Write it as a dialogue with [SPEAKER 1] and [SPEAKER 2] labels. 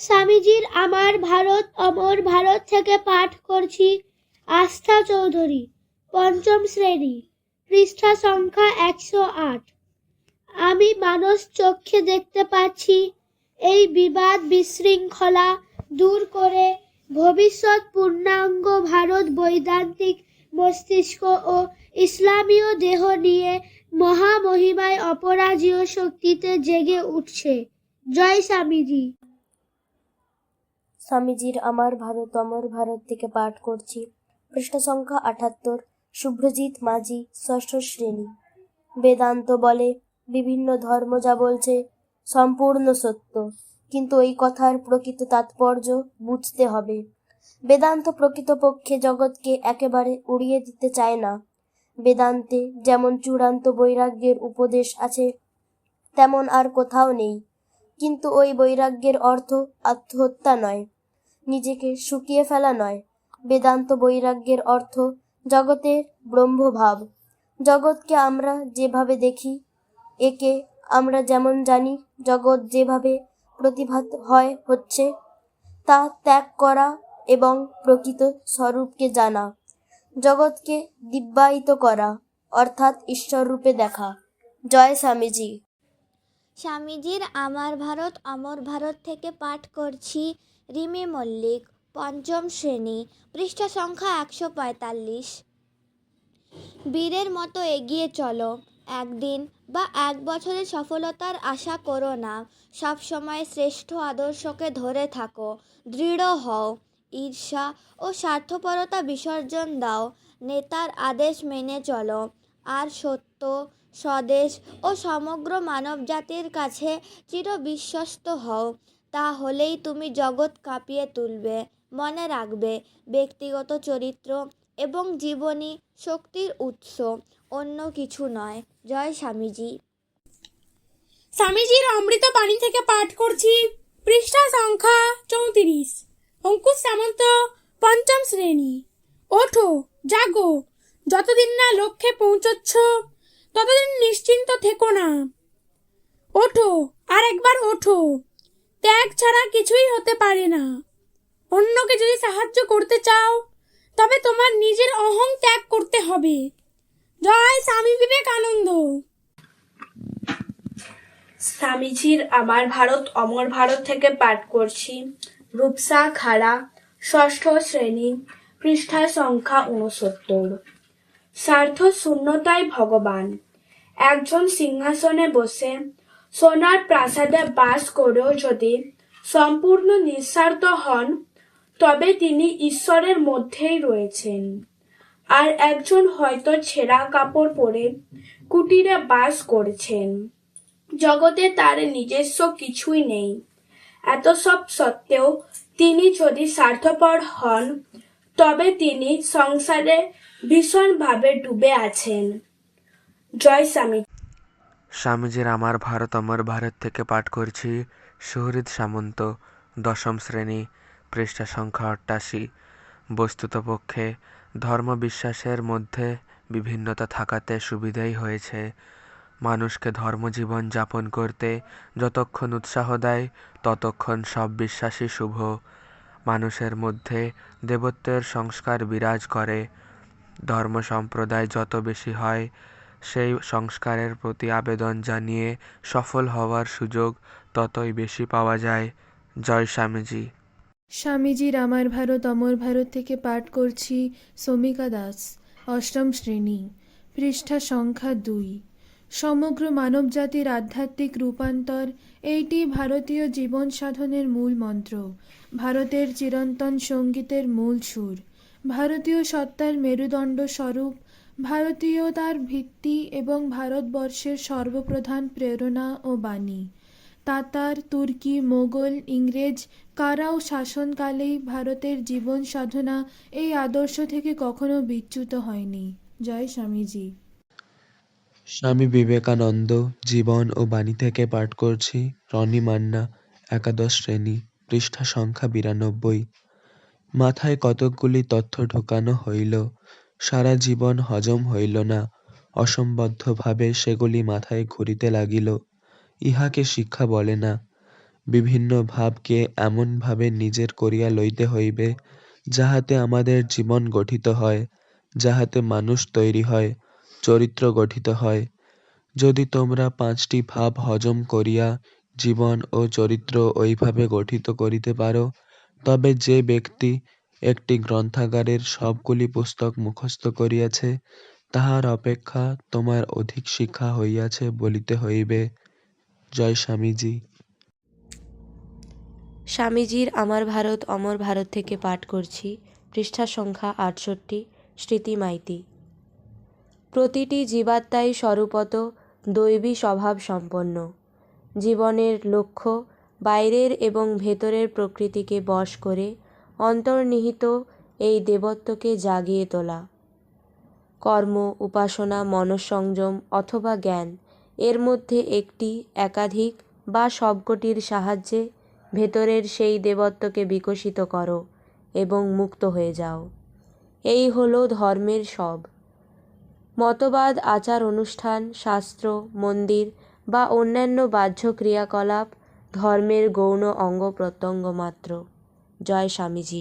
[SPEAKER 1] স্বামীজির আমার ভারত, অমর ভারত থেকে পাঠ করছি। আস্থা চৌধুরী, পঞ্চম শ্রেণি, পৃষ্ঠা সংখ্যা একশো আট। আমি মানস চক্ষে দেখতে পাচ্ছি, এই বিবাদ বিশৃঙ্খলা দূর করে ভবিষ্যৎ পূর্ণাঙ্গ ভারত বৈদান্তিক মস্তিষ্ক ও ইসলামীয় দেহ নিয়ে মহামহিমায় অপরাজীয় শক্তিতে জেগে উঠছে। জয় স্বামীজি।
[SPEAKER 2] স্বামীজির আমার ভারত, অমর ভারত থেকে পাঠ করছি। পৃষ্ঠা সংখ্যা আটাত্তর শুভ্রজিৎ মাঝি, ষষ্ঠ শ্রেণি। বেদান্ত বলে বিভিন্ন ধর্ম যা বলছে সম্পূর্ণ সত্য। কিন্তু এই কথার প্রকৃত তাৎপর্য বুঝতে হবে। বেদান্ত প্রকৃতপক্ষে জগৎকে একেবারে উড়িয়ে দিতে চায় না। বেদান্তে যেমন চূড়ান্ত বৈরাগ্যের উপদেশ আছে, তেমন আর কোথাও নেই। কিন্তু ওই বৈরাগ্যের অর্থ আত্মহত্যা নয়। নিজেকে শুকিয়ে ফেলা নয়। বেদান্ত বৈরাগ্যের অর্থ জগতের ব্রহ্মভাব। জগৎকে আমরা যেভাবে দেখি, একে আমরা যেমন জানি জগৎ যেভাবে প্রতিভাত হয় হচ্ছে, তা ত্যাগ করা এবং প্রকৃত স্বরূপকে জানা। জগৎকে দিব্যায়িত করা, অর্থাৎ ঈশ্বর রূপে দেখা। জয় স্বামীজি।
[SPEAKER 3] স্বামীজির, আমার ভারত, অমর ভারত থেকে পাঠ করছি। রিমি মল্লিক, পঞ্চম শ্রেণি, পৃষ্ঠা সংখ্যা একশো পঁয়তাল্লিশ। বীরের মতো এগিয়ে চলো, একদিন বা এক বছরের সফলতার আশা করো না, সব সময় শ্রেষ্ঠ আদর্শকে ধরে থাকো, দৃঢ় হও, ঈর্ষা ও স্বার্থপরতা বিসর্জন দাও, নেতার আদেশ মেনে চলো, আর সত্য, স্বদেশ ও সমগ্র মানবজাতির কাছে চিরবিশ্বস্ত হও তাহলেই তুমি জগৎ কাঁপিয়ে তুলবে, মনে রাখবে ব্যক্তিগত চরিত্র এবং জীবনী শক্তির উৎস, অন্য কিছু নয়। জয় স্বামীজি।
[SPEAKER 4] স্বামীজির অমৃত বাণী থেকে পাঠ করছি পৃষ্ঠা সংখ্যা চৌত্রিশ। অঙ্কুশ সামন্ত, পঞ্চম শ্রেণি। ওঠো, জাগো। যতদিন না লক্ষ্যে পৌঁছচ্ছ, ততদিন নিশ্চিন্ত থেকো না। ওঠো আর একবার ওঠো। ত্যাগ ছাড়া কিছুই হতে পারে না। অন্যকে যদি সাহায্য করতে চাও, তবে তোমার নিজের অহং ত্যাগ করতে হবে। জয় স্বামী বিবেকানন্দ।
[SPEAKER 5] স্বামীজির আমার ভারত, অমর ভারত থেকে পাঠ করছি। রূপসা, খাড়া, ষষ্ঠ শ্রেণি, পৃষ্ঠা সংখ্যা উনসত্তর স্বার্থ শূন্যতাই ভগবান। একজন সিংহাসনে বসে সোনার প্রাসাদে বাস করেও যদি সম্পূর্ণ নিঃস্বার্থ হন, তবে তিনি ঈশ্বরের মধ্যেই রয়েছেন। আর একজন হয়তো ছেঁড়া কাপড় পরে কুটিরে বাস করছেন। জগতে তার নিজস্ব কিছুই নেই। এত সব সত্ত্বেও তিনি যদি স্বার্থপর হন, তবে তিনি সংসারে ভীষণভাবে ডুবে আছেন। জয় স্বামী
[SPEAKER 6] স্বামীজির আমার ভারত, অমর ভারত থেকে পাঠ করছি সুহৃদ সামন্ত, দশম শ্রেণি, পৃষ্ঠা সংখ্যা অষ্টাশি বস্তুতপক্ষে ধর্ম বিশ্বাসের মধ্যে বিভিন্নতা থাকাতে সুবিধাই হয়েছে। মানুষকে ধর্মজীবন যাপন করতে যতক্ষণ উৎসাহ দেয়, ততক্ষণ সব বিশ্বাসই শুভ। মানুষের মধ্যে দেবত্বের সংস্কার বিরাজ করে। ধর্ম সম্প্রদায় যত বেশি হয় সেই সংস্কারের প্রতি আবেদন জানিয়ে সফল হওয়ার সুযোগ ততই বেশি পাওয়া যায়। জয় স্বামীজি।
[SPEAKER 7] স্বামীজির আমার ভারত, অমর ভারত থেকে পাঠ করছি সমিকা দাস, অষ্টম শ্রেণি, পৃষ্ঠা সংখ্যা দুই। সমগ্র মানবজাতির আধ্যাত্মিক রূপান্তর এইটি ভারতীয় জীবন সাধনের মূল মন্ত্র, ভারতের চিরন্তন সঙ্গীতের মূল সুর, ভারতীয় সত্তার মেরুদণ্ড স্বরূপ ভারতীয়তার ভিত্তি এবং ভারতবর্ষের সর্বপ্রধান প্রেরণা ও বাণী। তাতার তুর্কি, মোগল, ইংরেজ, কারাও শাসনকালেই ভারতের জীবন সাধনা এই আদর্শ থেকে কখনো বিচ্যুত হয়নি। জয় স্বামীজি।
[SPEAKER 8] স্বামী বিবেকানন্দ জীবন ও বাণী থেকে পাঠ করছি রনি মান্না, একাদশ শ্রেণি, পৃষ্ঠা সংখ্যা বিরানব্বই। মাথায় কতকগুলি তথ্য ঢোকানো হইল সারা জীবন হজম হইল না। অসম্বদ্ধভাবে সেগুলি মাথায় ঘুরিতে লাগিল। ইহাকে শিক্ষা বলে না। বিভিন্ন ভাবকে এমনভাবে নিজের করিয়া লইতে হইবে, যাহাতে আমাদের জীবন গঠিত হয়, যাহাতে মানুষ তৈরি হয়, চরিত্র গঠিত হয়। যদি তোমরা পাঁচটি ভাব হজম করিয়া জীবন ও চরিত্র ওইভাবে গঠিত করিতে পারো, তবে যে ব্যক্তি একটি গ্রন্থাগারের সবগুলি পুস্তক মুখস্থ করিয়াছে, তাহার অপেক্ষা তোমার অধিক শিক্ষা হইয়াছে বলিতে হইবে। জয় স্বামীজি।
[SPEAKER 9] স্বামীজির আমার ভারত, অমর ভারত থেকে পাঠ করছি। পৃষ্ঠা সংখ্যা আটষট্টি, স্মৃতি মাইতি। প্রতিটি জীবাত্মাই স্বরূপত, দৈবী স্বভাব সম্পন্ন। জীবনের লক্ষ্য, বাইরের এবং ভেতরের প্রকৃতিকে বশ করে অন্তর্নিহিত এই দেবত্বকে জাগিয়ে তোলা। কর্ম, উপাসনা, মনঃসংযম অথবা জ্ঞান, এর মধ্যে একটি একাধিক বা সবকটির সাহায্যে ভেতরের সেই দেবত্বকে বিকশিত করো এবং মুক্ত হয়ে যাও। এই হলো ধর্মের সব। মতবাদ, আচার, অনুষ্ঠান, শাস্ত্র, মন্দির বা অন্যান্য বাহ্য ক্রিয়াকলাপ ধর্মের গৌণ অঙ্গ প্রত্যঙ্গ মাত্র। জয় স্বামীজি